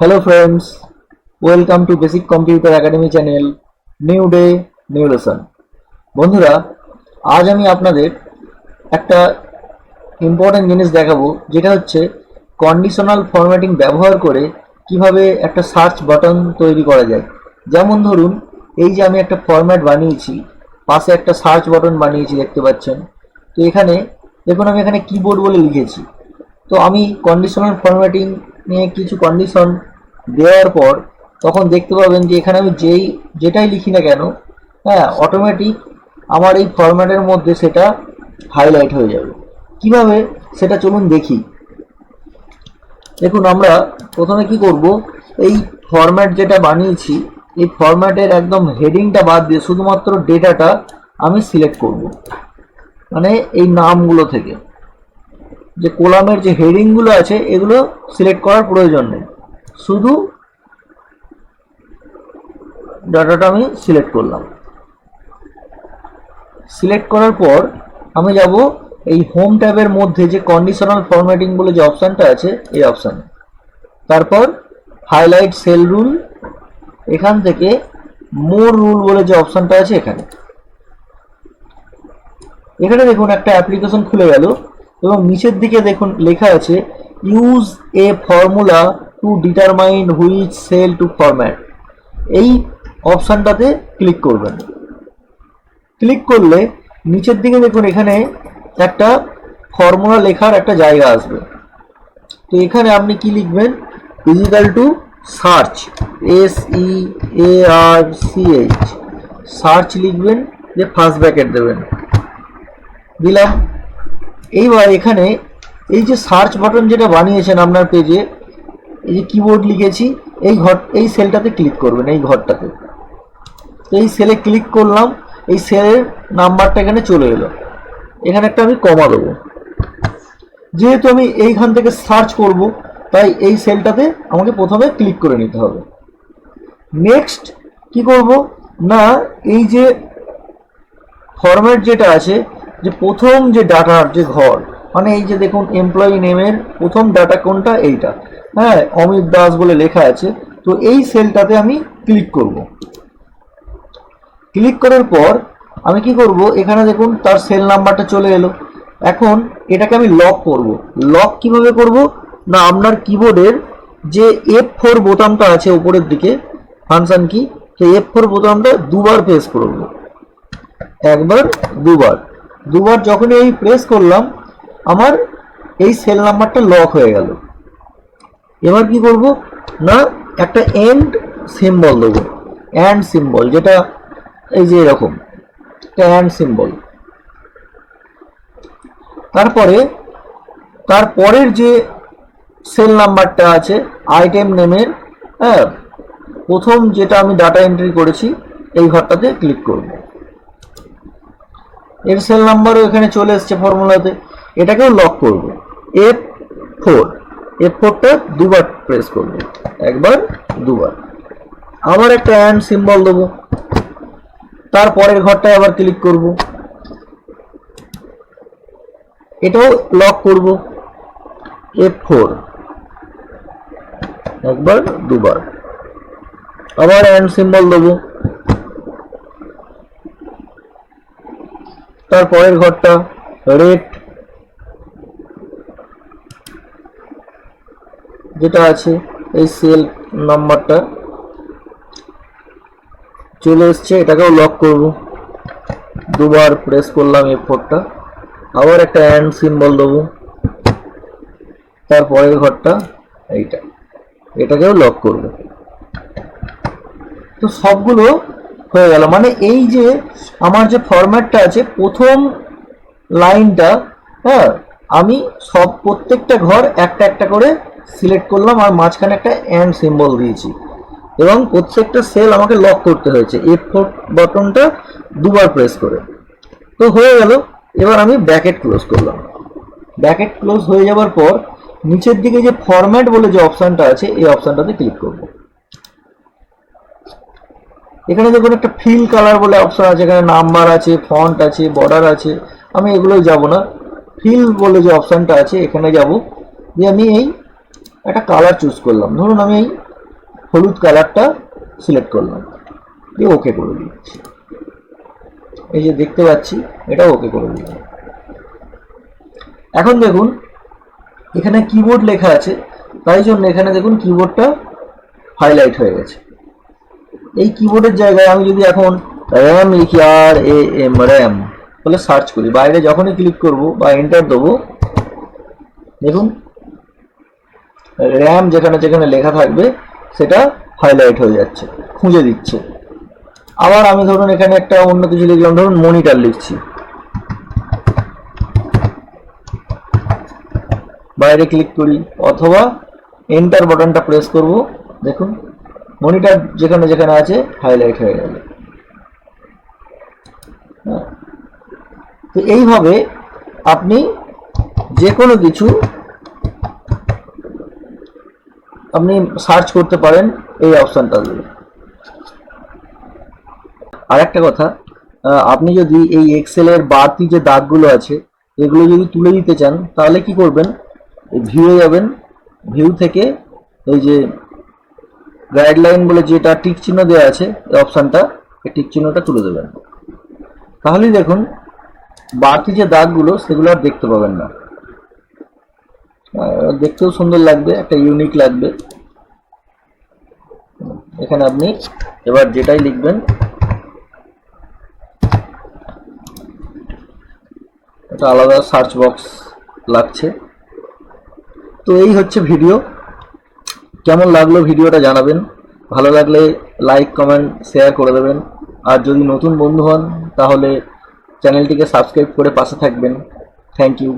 Hello friends welcome to basic computer academy channel new day new lesson বন্ধুরা, আজ আমি আপনাদের একটা ইম্পর্টেন্ট জিনিস দেখাবো, যেটা হচ্ছে কন্ডিশনাল ফরম্যাটিং ব্যবহার করে কীভাবে একটা সার্চ বাটন তৈরি করা যায়। যেমন ধরুন, এই যে আমি একটা ফরম্যাট বানিয়েছি, পাশে একটা সার্চ বাটন বানিয়েছি, দেখতে পাচ্ছেন। তো এখানে, দেখুন আমি এখানে কিবোর্ড বলে লিখেছি। তো আমি কন্ডিশনাল ফরম্যাটিং নিয়ে কিছু কন্ডিশন দেওয়ার পর তখন দেখতে পাবেন যে এখানে আমি যেই, যেটাই লিখি না কেন হ্যাঁ অটোমেটিক আমার এই ফরম্যাটের মধ্যে সেটা হাইলাইট হয়ে যাবে। কীভাবে? সেটা চলুন দেখি। দেখুন, আমরা প্রথমে কি করব? এই ফরম্যাট যেটা বানিয়েছি, এই ফরম্যাটের একদম হেডিংটা বাদ দিয়ে শুধুমাত্র ডেটাটা আমি সিলেক্ট করব। মানে এই নামগুলো থেকে। যে কোলামের যে হেডিংগুলো আছে, এগুলো সিলেক্ট করার প্রয়োজন নেই। শুধু ডাটাটা আমি সিলেক্ট করলাম। সিলেক্ট করার পর আমি যাব এই হোম ট্যাবের মধ্যে যে কন্ডিশনাল ফরম্যাটিং বলে যে অপশানটা আছে, এই অপশানে তারপর হাইলাইট সেল রুল এখান থেকে মোর রুল বলে যে অপশানটা আছে এখানে। এখানে দেখুন একটা অ্যাপ্লিকেশন খুলে গেল। এবং নিচের দিকে দেখুন লেখা আছে use a formula to determine which cell to format এই অপশানটাতে ক্লিক করবেন। ক্লিক করলে নিচের দিকে দেখুন এখানে একটা ফর্মুলা লেখার একটা জায়গা আসবে। তো এখানে আপনি কি লিখবেন? Equal to search S E A R C H search লিখবেন, যে ফার্স্ট ব্র্যাকেট দেবেন। দিলাম। এইবার এখানে এই যে সার্চ বাটন যেটা বানিয়েছেন আপনার পেজে এই যে কিবোর্ড লিখেছি, এই ঘর, এই সেলটাতে ক্লিক করবেন, এই ঘরটাতে। তো এই সেলে ক্লিক করলাম, এই সেলের নাম্বারটা এখানে চলে এলো। এখানে একটা আমি কমা দেবো। যেহেতু আমি এইখান থেকে সার্চ করব, তাই এই সেলটাতে আমাকে প্রথমে ক্লিক করে নিতে হবে। নেক্সট কি করব? না, এই যে ফরম্যাট যেটা আছে যে প্রথম যে ডাটার যে ঘর মানে এই যে দেখুন এমপ্লয়ি নেমের প্রথম ডাটা কোনটা? এইটা। হ্যাঁ অমিত দাস বলে লেখা আছে। তো এই সেলটাতে আমি ক্লিক করব। ক্লিক করার পর আমি কি করব? এখানে দেখুন তার সেল নাম্বারটা চলে এলো। এখন এটাকে আমি লক করব। লক কীভাবে করব? না, আপনার কিবোর্ডের যে এফ ফোর বোতামটা আছে উপরের দিকে ফাংশন কি? সেই এফ ফোর বোতামটা দুবার প্রেস করব। একবার, দুবার। দুবার যখনই এই প্রেস করলাম, আমার এই সেল নাম্বারটা লক হয়ে গেল। এবার কি করব? না, একটা এন্ড সিম্বল দেবো। অ্যান্ড সিম্বল যেটা এই যে এরকম, একটা অ্যান্ড সিম্বল তারপরে তারপরের যে সেল নাম্বারটা আছে আইটেম নেমের হ্যাঁ প্রথম যেটা আমি ডাটা এন্ট্রি করেছি, এই ঘরটাতে ক্লিক করব। এর সেল নাম্বারও এখানে চলে এসছে ফর্মুলাতে এটাকেও লক করব। এফ ফোর এফ ফোরটা দুবার প্রেস করব। একবার, দুবার। আবার একটা অ্যান্ড সিম্বল দেবো। তারপরের ঘরটায় আবার ক্লিক করব। এটাও লক করব। এফ ফোর একবার, দুবার। আবার অ্যান্ড সিম্বল দেবো। তারপরের ঘরটা রেট যেটা আছে এই সেল নাম্বারটা। চলে এসছে, এটাকেও লক করব। দুবার প্রেস করলাম এই ফোরটা আবার একটা অ্যান্ড সিম্বল দেবো। তারপরের ঘরটা এইটা। এটাকেও লক করব। তো সবগুলো হয়ে গেল। মানে এই যে আমার যে ফরম্যাটটা আছে, প্রথম লাইনটা হ্যাঁ আমি সব প্রত্যেকটা ঘর একটা একটা করে সিলেক্ট করলাম আর মাঝখানে একটা অ্যান্ড সিম্বল দিয়েছি। এবং প্রত্যেকটা সেল আমাকে লক করতে হয়েছে। এফ ফোর বাটনটা দুবার প্রেস করে। তো হয়ে গেল। এবার আমি ব্র্যাকেট ক্লোজ করলাম। ব্র্যাকেট ক্লোজ হয়ে যাওয়ার পর, নিচের দিকে যে ফরম্যাট বলে যে অপশানটা আছে, এই অপশানটাতে ক্লিক করব। এখানে দেখুন একটা ফিল কালার বলে অপশন আছে, এখানে নাম্বার আছে ফন্ট আছে বর্ডার আছে। আমি এগুলোই যাব না। ফিল বলে যে অপশানটা আছে, এখানে যাব। দিয়ে আমি এই একটা কালার চুজ করলাম। ধরুন আমি এই হলুদ কালারটা সিলেক্ট করলাম। দিয়ে ওকে করে দিচ্ছি। এই যে দেখতে পাচ্ছি এটা ওকে করে দিলাম। এখন দেখুন, এখানে কিবোর্ড লেখা আছে, তাই জন্য এখানে দেখুন কিবোর্ডটা হাইলাইট হয়ে গেছে। এই কিবোর্ডের জায়গায় আমি যদি এখন র্যাম লিখি আর এ এম র্যাম বলে সার্চ করি। বাইরে যখনই ক্লিক করব বা এন্টার দেবো, দেখুন র্যাম যেখানে যেখানে লেখা থাকবে, সেটা হাইলাইট হয়ে যাচ্ছে, খুঁজে দিচ্ছে। আবার আমি ধরুন এখানে একটা অন্য কিছু লিখলাম, ধরুন মনিটর লিখছি। বাইরে ক্লিক করি, অথবা এন্টার বাটনটা প্রেস করব, দেখুন। মনিটর যেখানে যেখানে আছে হাইলাইট হয়ে গেল। হ্যাঁ। তো এইভাবে আপনি যে কোনো কিছু আপনি সার্চ করতে পারেন এই অপশনটা দিয়ে। আর একটা কথা আপনি যদি এই এক্সেলের বাড়তি যে দাগগুলো আছে, এগুলো যদি তুলে দিতে চান, তাহলে কি করবেন? ভিউয়ে যাবেন ভিউ থেকে এই যে গাইডলাইন বলে যেটা টিক চিহ্ন দেওয়া আছে, এই অপশানটা এই টিক চিহ্নটা তুলে দেবেন। তাহলেই দেখুন বাড়তি যে দাগগুলো, সেগুলো আর দেখতে পাবেন না। দেখতেও সুন্দর লাগবে, একটা ইউনিক লাগবে। এখানে আপনি এবার যেটাই লিখবেন, একটা আলাদা সার্চ বক্স লাগছে। তো এই হচ্ছে ভিডিও কেমন লাগল ভিডিওটা জানাবেন। ভালো লাগলে লাইক কমেন্ট শেয়ার করে দেবেন। আর যদি নতুন বন্ধু হন, তাহলে চ্যানেলটিকে সাবস্ক্রাইব করে পাশে থাকবেন। Thank you